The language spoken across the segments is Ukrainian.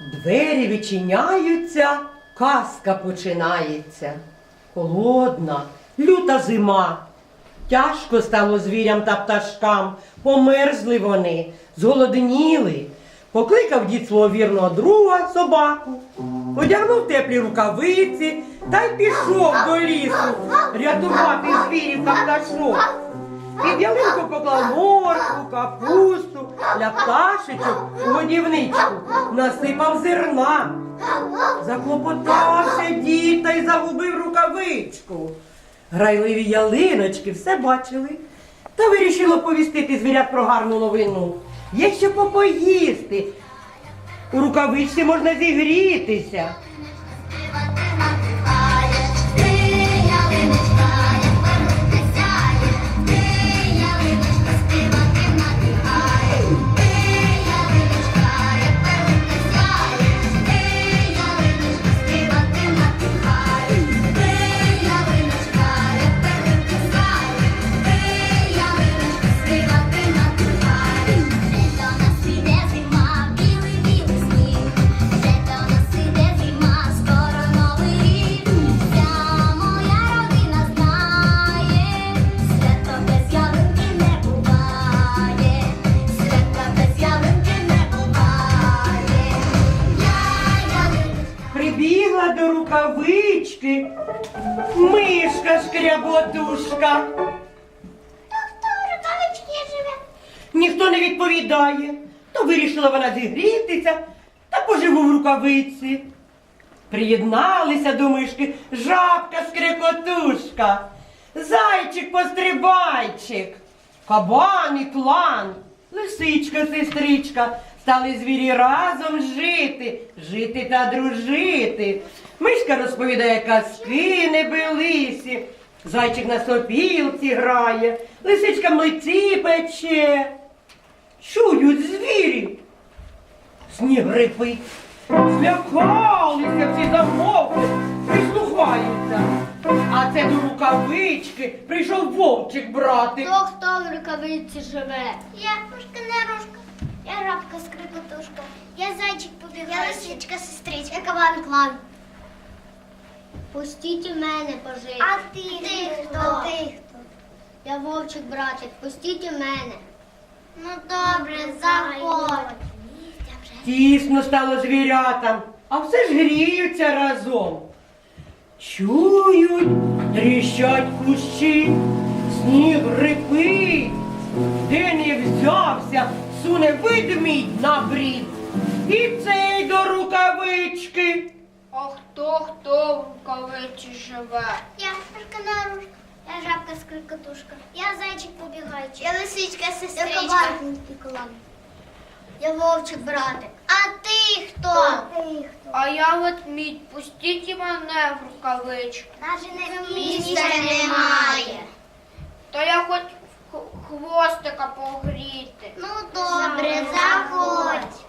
Двері відчиняються, казка починається. Холодна, люта зима. Тяжко стало звірям та пташкам, померзли вони, зголодніли. Покликав дід свого вірного друга собаку, одягнув теплі рукавиці та й пішов до лісу рятувати звірів та пташок. Під ялинку поклав моркву, капусту, для пташечок у годівничку, насипав зерна. Заклопотався дід та й загубив рукавичку. Грайливі ялиночки все бачили та вирішило повістити звірят про гарну новину. Є що попоїсти. У рукавичці можна зігрітися. До рукавички мишка шкряботушка. Ніхто не відповідає, то вирішила вона зігрітися та поживу в рукавиці. Приєдналися до мишки жабка скрекотушка, зайчик пострибайчик, кабан і клан, лисичка сестричка. Стали звірі разом жити, жити та дружити. Мишка розповідає казки небелисі, зайчик на сопілці грає, лисичка млиці пече. Чують звірі. Сніг рипить. Злякалися всі замовкли, прислухаються. А це до рукавички прийшов вовчик братик. Хто хто в рукавиці живе? Я пушка нарушка, сестричка, я кабан клан. Пустіть у мене пожити. А ти, хто? хто? Ти хто? Я вовчик братик, пустіть у мене. Ну добре, заходь. Тісно стало звірятам, а все ж гріються разом. Чують, тріщать кущі, сніг рипить, де не взявся, суне ведмідь на брід. І цей А хто хто в рукавиці живе? Я пушка нарушка, я жабка скрипотушка, я зайчик побігайчик, я лисичка Я сестричка. кабан клан. Я вовчик братик. А ти хто? Ти хто? А я ведмідь, пустіть і мене в рукавичку. Навіть не Місця немає. Та я хоч хвостика погріти. Ну добре, заходь.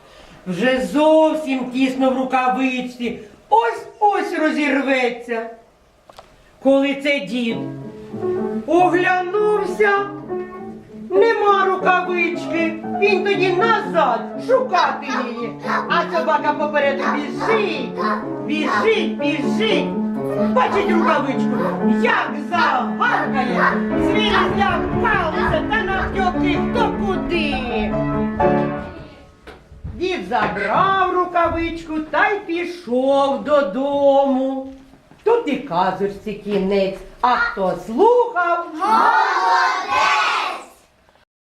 Вже зовсім тісно в рукавичці. Ось ось розірветься. Коли це дід оглянувся, нема рукавички. Він тоді назад шукати її. А собака попереду біжить, біжить, біжить. Бачить рукавичку, як загаркає. Звірі злякалися та навтьоки хто куди. Дід забрав рукавичку та й пішов додому. Тут і казочці кінець, а хто слухав, Молодець!